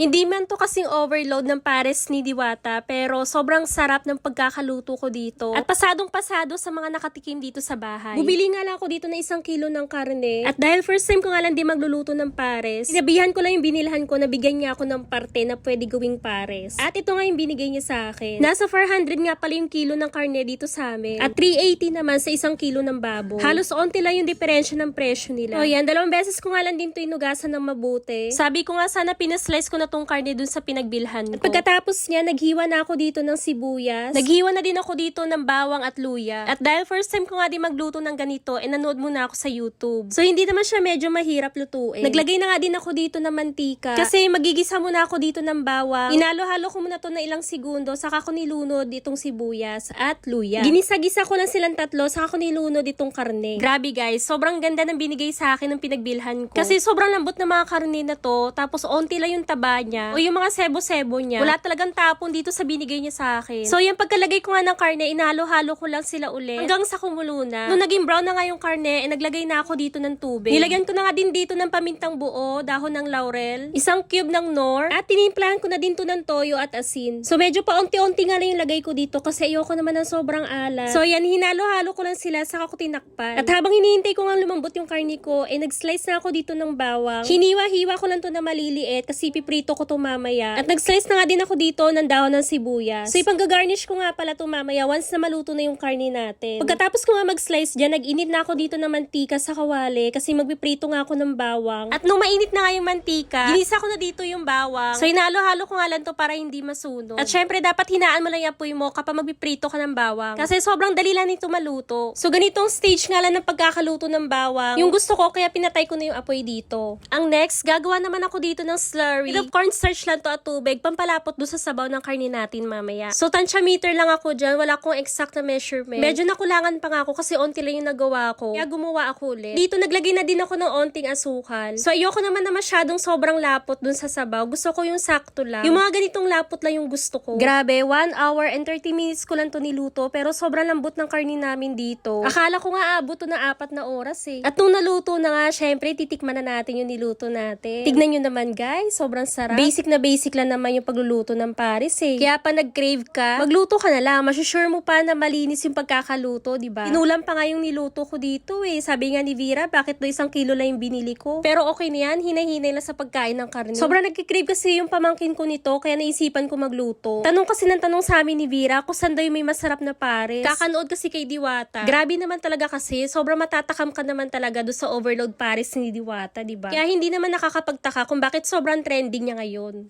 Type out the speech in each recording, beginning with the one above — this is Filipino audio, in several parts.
Hindi man to kasing overload ng pares ni Diwata, pero sobrang sarap ng pagkakaluto ko dito. At pasadong pasado sa mga nakatikim dito sa bahay. Bumili nga lang ako dito na isang kilo ng karne. At dahil first time ko nga lang di magluluto ng pares, sinabihan ko lang yung binilhan ko na bigyan niya ako ng parte na pwede gawing pares. At ito nga yung binigay niya sa akin. Nasa 400 nga pala yung kilo ng karne dito sa amin. At 380 naman sa isang kilo ng baboy. Halos onti lang yung diferensya ng presyo nila. O yan, dalawang beses ko nga lang din to inugasan ng mabuti. Sabi ko nga sana pinaslice ko na tong karne dun sa pinagbilhan ko. At pagkatapos niya, naghiwa na ako dito ng sibuyas. Naghiwa na din ako dito ng bawang at luya. At dahil first time ko nga din magluto ng ganito, eh nanood muna ako sa YouTube. So hindi naman siya medyo mahirap lutuin. Naglagay na nga din ako dito ng mantika. Kasi magigisa muna ako dito ng bawang. Inalo-halo ko muna to na ilang segundo, saka ko nilunod itong sibuyas at luya. Ginisa-gisa ko lang silang tatlo, saka ko nilunod itong karne. Grabe guys, sobrang ganda ng binigay sa akin ng pinagbilhan ko. Kasi sobrang lambot ng mga karne na to, tapos onti lang yung taba niya, o yung mga sebo-sebo niya. Wala talagang tapon dito sa binigay niya sa akin. So yung pagkalagay ko nga ng karne, inalo-halo ko lang sila ulit hanggang sa kumulo na. Nung naging brown na nga yung karne, eh, naglagay na ako dito ng tubig. Nilagyan ko na nga din dito ng pamintang buo, dahon ng laurel, isang cube ng nor, at tinimplahan ko na din to ng toyo at asin. So medyo pa unti-unti nga lang yung lagay ko dito kasi ayoko naman ng sobrang alat. So yan, hinalo-halo ko lang sila saka ko tinakpan. At habang hinihintay ko nga lumambot yung karne ko, eh nag-slice na ako dito ng bawang. Hiniwa-hiwa ko lang to na maliliit kasi piprito ko to mamaya. At nag-slice na nga din ako dito ng dahon ng sibuyas. So ipang-garnish ko nga pala to mamaya once na maluto na yung karne natin. Pagkatapos ko nga mag-slice dyan, nag-init na ako dito ng mantika sa kawali kasi magpiprito nga ako ng bawang. At nung mainit na nga yung mantika, ginisa ko na dito yung bawang. So inalo-halo ko nga lang to para hindi masunog. At syempre dapat hinaan mo lang yung apoy mo kapag magpiprito ka ng bawang. Kasi sobrang dali lang nito maluto. So ganitong stage nga lang ng pagkakaluto ng bawang. Yung gusto ko kaya pinatay ko na yung apoy dito. Ang next, gagawa naman ako dito ng slurry. With cornstarch lang to at tubig, pampalapot doon sa sabaw ng karne natin mamaya. So tansya meter lang ako dyan, wala akong exact na measurement. Medyo nakulangan pa nga ako kasi onti lang yung nagawa ko. Kaya gumawa ako ulit. Dito naglagay na din ako ng onting asukal. So ayoko naman na masyadong sobrang lapot dun sa sabaw. Gusto ko yung sakto lang. Yung mga ganitong lapot lang yung gusto ko. Grabe, 1 hour and 30 minutes ko lang to niluto pero sobrang lambot ng karne namin dito. Akala ko nga abot to ng apat na oras eh. At nung naluto na nga, syempre titikman na natin yung niluto natin. Tignan nyo naman guys, sobrang sarap. Basic na basic lang naman yung pagluluto ng Paris eh. Kaya pa nag-crave ka, magluto ka na lang. Masusure mo pa na malinis yung pagkakaluto, di ba? Inulam pa nga yung niluto ko dito eh. Sabi nga ni Vera, bakit do isang kilo lang yung binili ko? Pero okay na yan, hinay-hinay lang sa pagkain ng karne. Sobrang nagkikrave kasi yung pamangkin ko nito, kaya naisipan ko magluto. Tanong kasi ng tanong sa amin ni Vera kung saan daw yung may masarap na pares. Kakanood kasi kay Diwata. Grabe naman talaga kasi, sobrang matatakam ka naman talaga do sa overload pares ni Diwata, di ba? Kaya hindi naman nakakapagtaka kung bakit sobrang trending niya ngayon.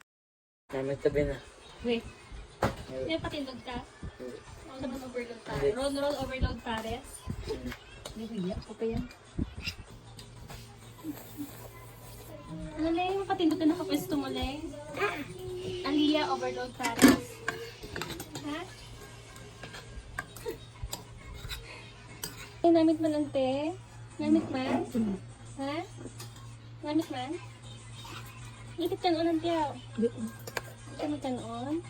Namin tabi na. Wait. May patindog ka? Roll naman overload pares. Roll, roll overload pares. Hindi, ako pa yan. Ano na yung patindog na nakapwesto mo, Leng? Aliyah overload pares. Ha? Ay, namit man ang te? Namit man? Ha? Namit man? Ikit ka noon ang tiyaw. Kami ka noon?